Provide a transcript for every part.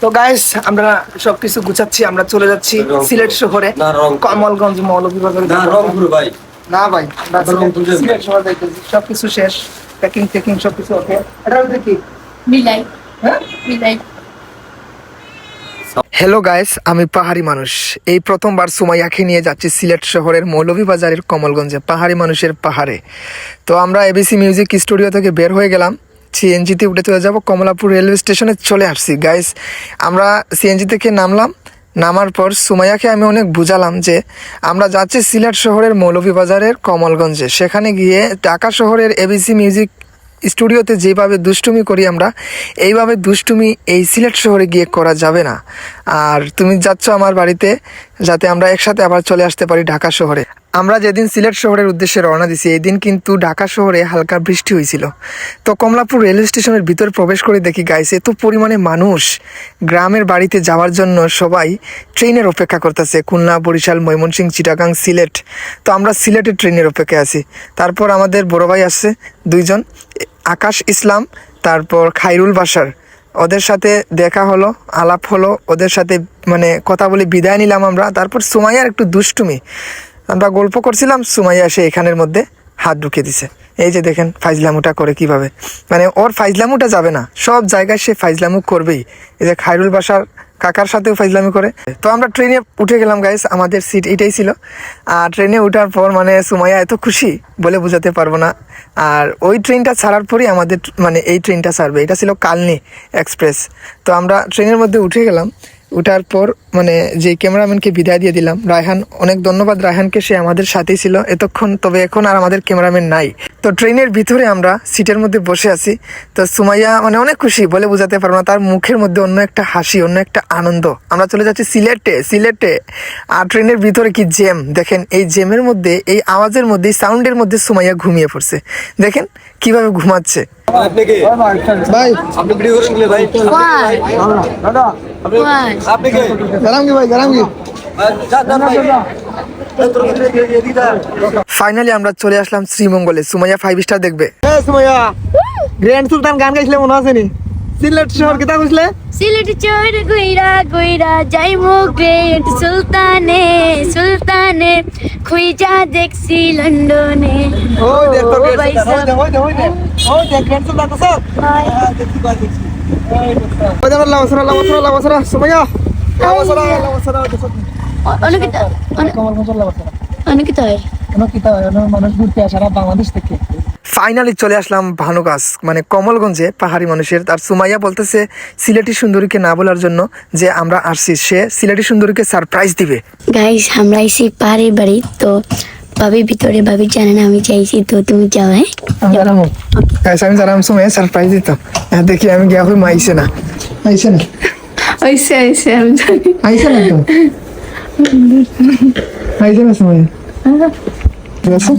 তো গাইস আমরা সবকিছু গুছাচ্ছি আমরা চলে যাচ্ছি সিলেট শহরে। কমলগঞ্জ মৌলভীবাজার না ভাই। না সিলেট- শহর যাইতেছি। সবকিছু শেষ প্যাকিং টেকিং সবকিছু ওকে এটা হচ্ছে কি? বিলাই হ্যাঁ? বিলাই হ্যালো গাইস আমি পাহাড়ি মানুষ। এই প্রথমবার সুমাইয়াকে নিয়ে যাচ্ছি সিলেট শহরের মৌলভীবাজারের কমলগঞ্জে পাহাড়ি মানুষের পাহাড়ে। তো আমরা এবিসি মিউজিক স্টুডিও থেকে বের হয়ে গেলাম। সিএনজিতে উঠে চলে যাব, কমলাপুর রেলওয়ে স্টেশনে চলে আসছি। গাইস আমরা সিএনজি থেকে নামলাম। নামার পর সুমাইয়াকে আমি অনেক বুঝালাম যে আমরা যাচ্ছি সিলেট শহরের মৌলভীবাজারের কমলগঞ্জে। সেখানে গিয়ে ঢাকা শহরের এবিসি মিউজিক স্টুডিওতে যেভাবে দুষ্টুমি করি আমরা, এইভাবে দুষ্টুমি এই সিলেট শহরে গিয়ে করা যাবে না। আর তুমি যাচ্ছ আমার বাড়িতে, যাতে আমরা একসাথে আবার চলে আসতে পারি ঢাকা শহরে। আমরা যেদিন সিলেট শহরের উদ্দেশ্যে রওনা দিছি এই দিন কিন্তু ঢাকা শহরে হালকা বৃষ্টি হয়েছিল। তো কমলাপুর রেলওয়ে স্টেশনের ভিতর প্রবেশ করে দেখি গাইছে এত পরিমাণে মানুষ গ্রামের বাড়িতে যাওয়ার জন্য সবাই ট্রেনের অপেক্ষা করতেছে। খুলনা, বরিশাল, ময়মনসিংহ, চিটাগাং, সিলেট। তো আমরা সিলেটের ট্রেনের অপেক্ষায় আছি। তারপর আমাদের বড় ভাই আসছে, দুইজন, আকাশ ইসলাম, তারপর খাইরুল বাসার ওদের সাথে দেখা হলো, আলাপ হলো, ওদের সাথে মানে কথা বলে বিদায় নিলাম আমরা। তারপর সুমাইয়ার একটু দুষ্টুমি। আমরা গল্প করছিলাম, সুমাইয়া সে এখানের মধ্যে হাত ঢুকিয়ে দিছে। এই যে দেখেন ফাইজলামুটা করে কীভাবে। মানে ওর ফাইজলামুটা যাবে না। সব জায়গায় সে ফাইজলামু করবেই। এই যে খাইরুল বাসার কাকার সাথেও ফাইজলামি করে। তো আমরা ট্রেনে উঠে গেলাম গাইস আমাদের সিট এটাই ছিল। আর ট্রেনে ওঠার পর মানে সুমাইয়া এত খুশি বলে বোঝাতে পারব না। আর ওই ট্রেনটা ছাড়ার পরই আমাদের মানে এই ট্রেনটা ছাড়বে। এটা ছিল কালনি এক্সপ্রেস। তো আমরা ট্রেনের মধ্যে উঠে গেলাম। উঠার পর মানে যে ক্যামেরাম্যানকে বিদায় দিয়ে দিলাম রায়হান অনেক ধন্যবাদ রায়হানকে সে আমাদের সাথেই ছিল এতক্ষণ তবে এখন আর আমাদের ক্যামেরাম্যান নাই তো ট্রেনের ভিতরে আমরা সিটের মধ্যে বসে আছি তো সুমাইয়া মানে অনেক খুশি বলে বোঝাতে পারব না তার মুখের মধ্যে অন্য একটা হাসি অন্য একটা আনন্দ আমরা চলে যাচ্ছি সিলেটে সিলেটে আর ট্রেনের ভিতরে কি জেম দেখেন এই জেমের মধ্যে এই আওয়াজের মধ্যে সাউন্ডের মধ্যে সুমাইয়া ঘুমিয়ে পড়ছে দেখেন কীভাবে ঘুমাচ্ছে আপনি কে ভাই আপনি ভিডিও করেন কি ভাই দিদা ফাইনালি আমরা চলে আসলাম শ্রীমঙ্গলে। সুমাইয়া ফাইভ স্টার দেখবে। সুমাইয়া গ্র্যান্ড সুলতান গান গাইছিলে মনে আছে নি? সিলেট শহর কেতা কইছিলে? সিলেট চোর গইরা গইরা যাইমু গ্রেট সুলতানে সুলতানে। খুইজা দেখছি লন্ডনে। ওই দেখ তো ও সুলতান। ওই ওই ওই তো অনেকিতা হয়। সারা বাংলাদেশ থেকে। ফাইনালি চলে আসলাম ভানুগাছ মানে কমলগঞ্জে পাহাড়ি মানুষের। আর সুমাইয়া বলতেছে সিলেটি সুন্দরীকে না বলার জন্য যে আমরা আসছি সে সিলেটি সুন্দরীকে সারপ্রাইজ দিবে। গাইস আমরা এসে পাহাড়ি বাড়ি তো ভাবি ভিতরে ভাবি জানে না আমি চাইছি তো তুমি যাও হ্যাঁ? আমি জানাম সুমাইয়া সারপ্রাইজ দিত। হ্যাঁ দেখি আমি গিয়া হই মাইছে না। মাইছে না? আইসে আইসে আমি জানি। আইছে না তো? আইছে না সুমাইয়া ঠিক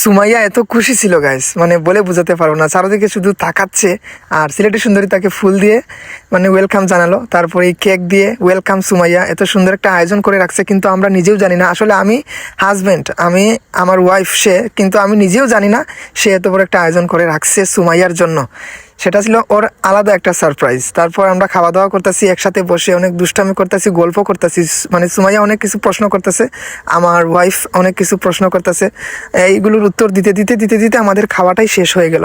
সুমাইয়া এত খুশি ছিল গাইস মানে বলে বোঝাতে পারব না। চারদিকে শুধু তাকাচ্ছে আর সিলেটি সুন্দরী তাকে ফুল দিয়ে মানে ওয়েলকাম জানালো। তারপরে কেক দিয়ে ওয়েলকাম সুমাইয়া। এত সুন্দর একটা আয়োজন করে রাখছে, কিন্তু আমরা নিজেও জানি না। আসলে আমি হাজবেন্ড আমি আমার ওয়াইফ সে, কিন্তু আমি নিজেও জানি না সে এত বড় একটা আয়োজন করে রাখছে সুমাইয়ার জন্য। সেটা ছিল ওর আলাদা একটা সারপ্রাইজ তারপর আমরা খাওয়া দাওয়া করতেছি, একসাথে বসে অনেক দুষ্টামি করতেছি গল্প করতেছি মানে সুমাইয়া অনেক কিছু প্রশ্ন করতেছে, আমার ওয়াইফ অনেক কিছু প্রশ্ন করতেছে। এইগুলোর উত্তর দিতে দিতে দিতে দিতে আমাদের খাওয়াটাই শেষ হয়ে গেল।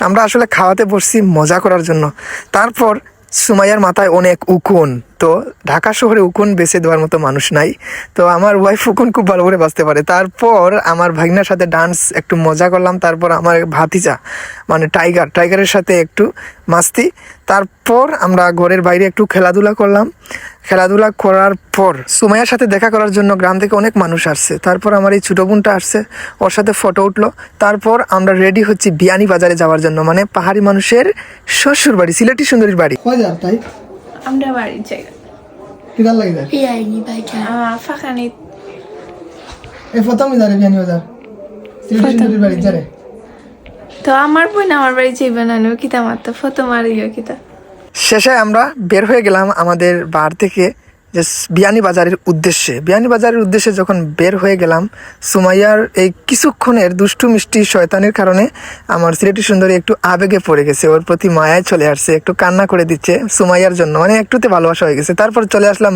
আমরা আসলে খাওয়াতে বসছি মজা করার জন্য। তারপর সুমাইয়ার মাথায় অনেক উকুন। তো ঢাকা শহরে উকুন বেছে দেওয়ার মতো মানুষ নাই। তো আমার ওয়াইফ উকুন খুব ভালো করে বাঁচতে পারে। তারপর আমার ভাগনার সাথে ডান্স একটু মজা করলাম। তারপর আমার ভাতিজা মানে টাইগার টাইগারের সাথে একটু মাস্তি। তারপর আমরা ঘরের বাইরে একটু খেলাধুলা করলাম। খেলাধুলা করার পর সুমাইয়ার সাথে দেখা করার জন্য গ্রাম থেকে অনেক মানুষ আসছে। তারপর আমার এই ছোটো বোনটা আসছে ওর সাথে ফটো উঠল। তারপর আমরা রেডি হচ্ছি বিয়ানি বাজারে যাওয়ার জন্য মানে পাহাড়ি মানুষের শ্বশুর বাড়ি সিলেটি সুন্দরীর বাড়ি। আমরা বাড়ির জায়গা কিদার লাগে যায় বিয়ানি বাজার। বাড়ি যারে তো আমার বোন আমার বাড়ি যাইবে না কিতা মারতো আর মারিও কিতা। শেষে আমরা বের হয়ে গেলাম আমাদের বার থেকে। যে বিয়ানি বাজারের উদ্দেশ্যে। বিয়ানি বাজারের উদ্দেশ্যে যখন বের হয়ে গেলাম, সুমাইয়ার এই কিছুক্ষণের দুষ্টু মিষ্টি শয়তানের কারণে আমার সিলেটি সুন্দরী একটু আবেগে পড়ে গেছে। ওর প্রতি মায়ায় চলে আসছে, একটু কান্না করে দিচ্ছে সুমাইয়ার জন্য। মানে একটুতে ভালোবাসা হয়ে গেছে। তারপর চলে আসলাম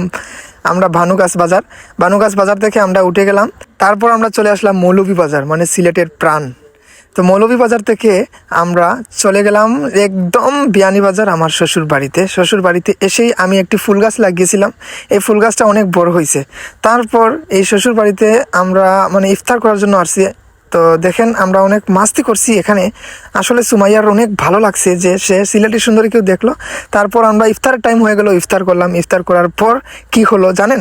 আমরা ভানুগাছ বাজার। ভানুগাছ বাজার থেকে আমরা উঠে গেলাম। তারপর আমরা চলে আসলাম মৌলভী বাজার মানে সিলেটের প্রাণ। তো মৌলভীবাজার থেকে আমরা চলে গেলাম একদম বিয়ানীবাজার আমার শ্বশুর বাড়িতে শ্বশুর বাড়িতে এসেই আমি একটি ফুল গাছ লাগিয়েছিলাম। এই ফুল গাছটা অনেক বড় হয়েছে। তারপর এই শ্বশুর বাড়িতে আমরা মানে ইফতার করার জন্য আসছি। তো দেখেন আমরা অনেক মাস্তি করছি এখানে। আসলে সুমাইয়ার অনেক ভালো লাগছে যে সে সিলেটি সুন্দরী কেউ দেখল। তারপর আমরা ইফতারের টাইম হয়ে গেল, ইফতার করলাম। ইফতার করার পর কি হলো জানেন?